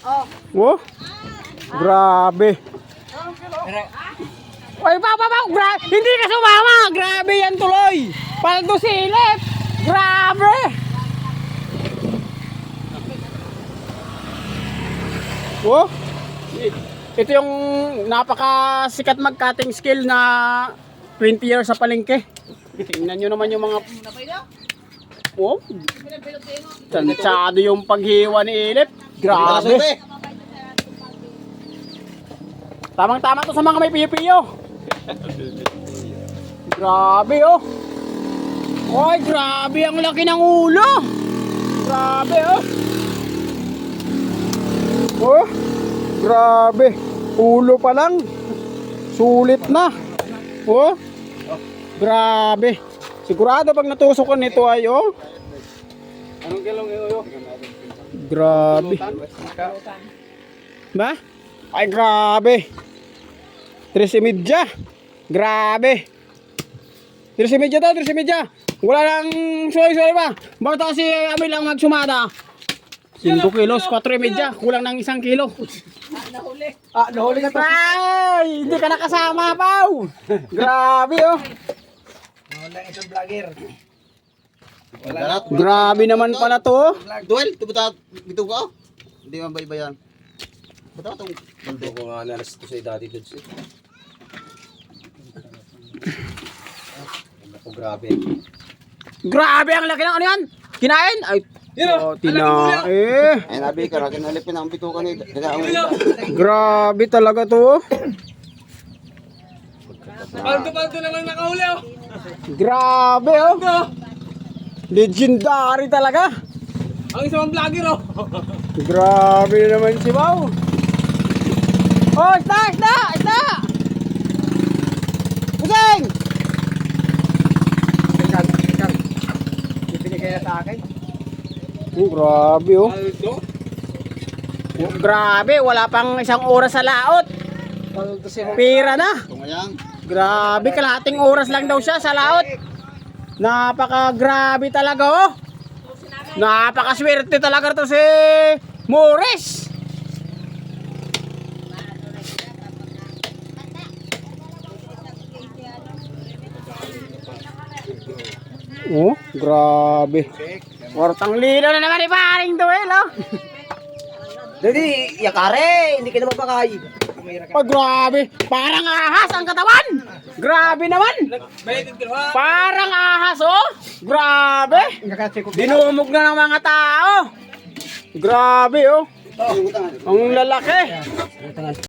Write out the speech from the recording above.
Oh. Grabe. Oy, pa, pa, pa, gra- hindi ka sumama. Grabe yan tuloy. Paldo silip. Grabe. Oh. Ito yung napakasikat mag-cutting skill na 20 years sa palengke. Tingnan nyo naman yung mga... Oh. Tsantsado yung paghiwa ni Ilip. Grabe. Tamang-tama to sa mga may piyo-piyo. Grabe oh. Oy, grabe ang laki ng ulo. Grabe oh. Oh, grabe. Ulo pa lang. Sulit na. Oh. Grabe. Sigurado pag natusukan nito ay oh. Anong kilong iyo? Grabe. Ba? Ay grabe. Tres y media. Grabe. Tres y media daw, tres y media. Wala nang sorry-sorry ba? Bakit kasi kami lang magsumada? 5 kilos, 4 y media. Kulang ng isang kilo. Ah, nahuli ka to. Ay! Hindi ka nakasama, Pau! Grabe, oh! Nahuli ang isang vlogger. Wala. Grabe naman pala to, oh. Duel, tubuta bito ko. Hindi man baybayan. Buta tong Hindi ko nga nalas ko sa dati siya. Ako grabe. Grabe ang laki ng ano yan! Kinain? Ay, oh, tina, eh. ay nabi ka rakin alipin ang bito ka ni Grabe talaga to, oh. Paldo-paldo naman nakahuli oh. Grabe, oh. Legendary talaga. Ang isang vlogger oh. Grabe naman si Pau. Oh, isda, isda, isda! Pusing! Ikaw, ikaw. Ibinigay na sa akin. Oh, grabe, oh. Paldo? Oh, Grabe, wala pang isang oras sa laot. Pira na. Grabe, kalahating oras lang daw siya sa laot. Napaka grabe talaga, oh. Napakaswerte talaga to si Morris. Oh, grabe. Wartang lilo na naman ni paring duel, oh. Dali, yakare, hindi ka naman makay. Oh, grabe. Parang ahas ang katawan. Grabe naman. Parang ahas, oh. Grabe. Dinumog na ng mga tao. Grabe, oh. Ang lalaki.